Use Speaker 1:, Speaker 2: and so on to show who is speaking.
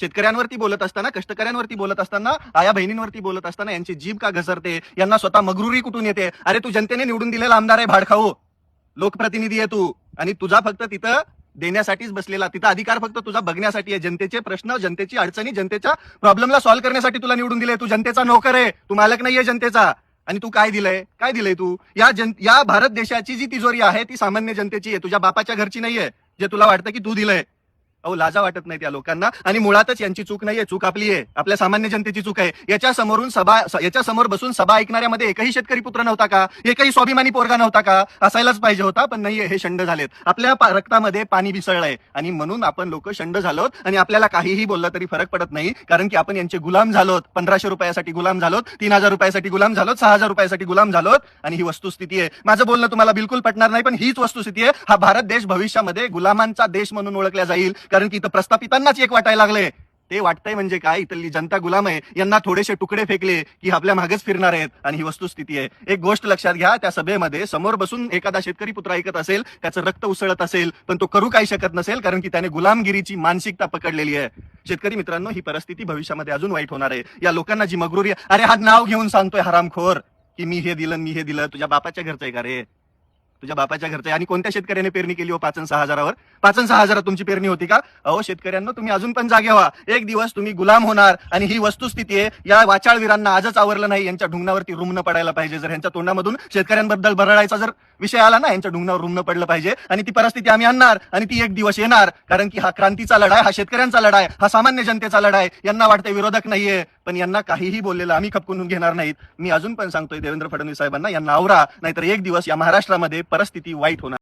Speaker 1: शेतकऱ्यांवरती बोलत असताना कष्टकऱ्यांवरती बोलत असताना आया बहिणींवरती बोलत असताना यांची जीभ का घसरते? यांना स्वतः मगरुरी कुठून येते? अरे तू जनतेने निवडून दिलेला आमदार आहे भाडखाऊ. लोकप्रतिनिधी आहे तू. आणि तुझा फक्त तिथं देण्यासाठीच बसलेला तिथं अधिकार फक्त तुझा बघण्यासाठी आहे. जनतेचे प्रश्न जनतेची अडचणी जनतेच्या प्रॉब्लेमला सॉल्व्ह करण्यासाठी तुला निवडून दिले तू जनतेचा नोकर आहे. तू मालक नाहीये जनतेचा. आणि तू काय दिलंय? काय दिलंय तू? या जन या भारत देशाची जी तिजोरी आहे ती सामान्य जनतेची आहे. तुझ्या बापाच्या घरची नाहीये जे तुला वाटतं की तू दिलंय. अहो लाजा वाटत नाही त्या लोकांना. आणि मुळातच यांची चूक नाहीये चूक आपली आहे. आपल्या सामान्य जनतेची चूक आहे. याच्या समोरून सभा याच्या समोर बसून सभा ऐकणाऱ्यामध्ये एकही शेतकरी पुत्र नव्हता का? एकही स्वाभिमानी पोरगा नव्हता का? असायलाच पाहिजे होता पण नाहीये हे शंड झालेत. आपल्या रक्तामध्ये पाणी मिसळलंय. आणि म्हणून आपण लोक शंड झालोत आणि आपल्याला काहीही बोललं तरी फरक पडत नाही. कारण की आपण यांचे गुलाम झालोत. पंधराशे रुपयासाठी गुलाम झालोत तीन हजार रुपयासाठी गुलाम झालोत सहा हजार रुपयासाठी गुलाम झालोत आणि ही वस्तुस्थिती आहे. माझं बोलणं तुम्हाला बिलकुल पटणार नाही पण हीच वस्तुस्थिती आहे. हा भारत देश भविष्यामध्ये गुलामांचा देश म्हणून ओळखला जाईल. कारण की इथं प्रस्थापितांनाच एक वाटायला लागले ते वाटतंय म्हणजे काय इथली जनता गुलाम आहे. यांना थोडेसे तुकडे फेकले की आपल्या मागेच फिरणार आहेत. आणि ही वस्तुस्थिती आहे. एक गोष्ट लक्षात घ्या त्या सभेमध्ये समोर बसून एखादा शेतकरी पुत्र ऐकत असेल त्याचं रक्त उसळत असेल पण तो करू काही शकत नसेल कारण की त्याने गुलामगिरीची मानसिकता पकडलेली आहे. शेतकरी मित्रांनो ही परिस्थिती भविष्यामध्ये अजून वाईट होणार आहे. या लोकांना जी मगरुरी आहे, अरे हा नाव घेऊन सांगतोय हरामखोर की मी हे दिलं मी हे दिलं तुझ्या बापाच्या घरचं आहे का रे? तुझ्या बापाच्या घरचं. आणि कोणत्या शेतकऱ्याने पेरणी केली हो पाच सहा हजारावर? पाच सहा हजारात तुमची पेरणी होती का? अहो शेतकऱ्यांना तुम्ही अजून पण जागे व्हा. एक दिवस तुम्ही गुलाम होणार आणि ही वस्तुस्थिती आहे. या वाचाळवीरांना आजच आवरलं नाही. यांच्या ढुंगणावरती रुमणं पडायला पाहिजे. जर यांच्या तोंडामधून शेतकऱ्यांबद्दल बरडायचा जर विषय आला ना यांच्या ढुंगणावर रुमणं पडलं पाहिजे. आणि ती परिस्थिती आम्ही आणणार आणि ती एक दिवस येणार. कारण की हा क्रांतीचा लढाय हा शेतकऱ्यांचा लढाय हा सामान्य जनतेचा लढाय. यांना वाटते विरोधक नाहीये. पण यांना काहीही बोललेलं आम्ही खपकून घेणार नाहीत. मी अजून पण सांगतोय देवेंद्र फडणवीस साहेबांना यांना आवरा नाहीतर एक दिवस या महाराष्ट्रामध्ये परिस्थिती वाईट होणार.